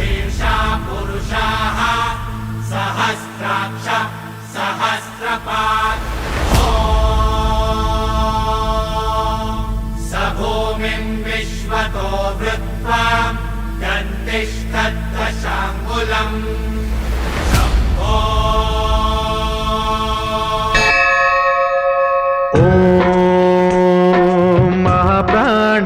शीर्षा पुरुषाः सहस्राक्ष सहस्रपात्। स भूमिम् विश्वतो वृत्त्वा दन्दिष्टशाङ्कुलम्